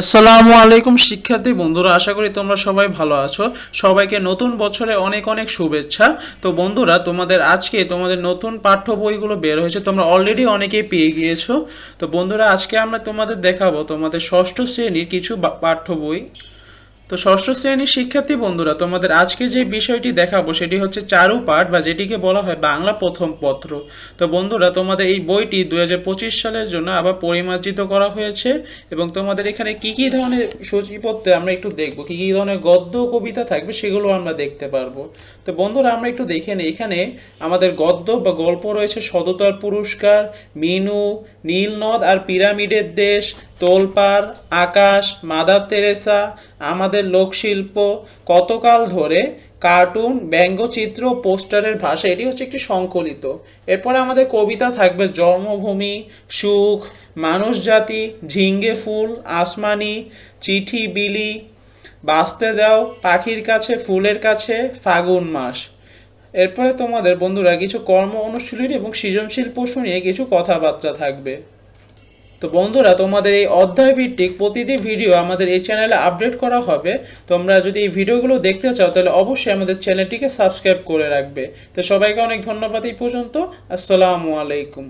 আসসালামু আলাইকুম শিক্ষার্থী বন্ধুরা, আশা করি তোমরা সবাই ভালো আছো। সবাইকে নতুন বছরে অনেক অনেক শুভেচ্ছা। তো বন্ধুরা, তোমাদের আজকে তোমাদের নতুন পাঠ্য বইগুলো বের হয়েছে, তোমরা অলরেডি অনেকেই পেয়ে গিয়েছো। তো বন্ধুরা, আজকে আমরা তোমাদের দেখাবো তোমাদের ষষ্ঠ শ্রেণির কিছু পাঠ্য বই। তো ষষ্ঠ শ্রেণির শিক্ষার্থী বন্ধুরা, তোমাদের আজকে যে বিষয়টি দেখাবো সেটি হচ্ছে চারু পাঠ বা যেটিকে বলা হয় বাংলা প্রথম পত্র। তো বন্ধুরা, তোমাদের এই বইটি দু হাজার পঁচিশ সালের জন্য আবার পরিমার্জিত করা হয়েছে এবং তোমাদের এখানে কি কি ধরনের সূচিপত্রে আমরা একটু দেখব, কি কি ধরনের গদ্য কবিতা থাকবে সেগুলো আমরা দেখতে পারব। তো বন্ধুরা, আমরা একটু দেখে নিই, এখানে আমাদের গদ্য বা গল্প রয়েছে সততার পুরস্কার, মিনু, নীলনদ আর পিরামিডের দেশ তোলপাড়, আকাশ, মাদার তেরেসা, আমাদের লোকশিল্প, কতকাল ধরে কার্টুন, ব্যঙ্গচিত্র, পোস্টারের ভাষা, এটি হচ্ছে একটি সংকলিত। এরপরে আমাদের কবিতা থাকবে জন্মভূমি, সুখ, মানুষ জাতি, ঝিঙ্গে ফুল, আসমানি, চিঠি, বিলি, বাঁচতে দাও পাখির কাছে, ফুলের কাছে, ফাগুন মাস। এরপরে তোমাদের বন্ধুরা কিছু কর্ম অনুশীলন এবং সৃজনশীল প্রশ্ন নিয়ে কিছু কথাবার্তা থাকবে। তো বন্ধুরা, তোমাদের এই অধ্যায় ভিত্তিক প্রতিটি ভিডিও আমাদের এই চ্যানেলে আপডেট করা হবে। তোমরা যদি এই ভিডিওগুলো দেখতে চাও, তাহলে অবশ্যই আমাদের চ্যানেলটিকে সাবস্ক্রাইব করে রাখবে। তো সবাইকে অনেক ধন্যবাদ এই পর্যন্ত। আসসালামু আলাইকুম।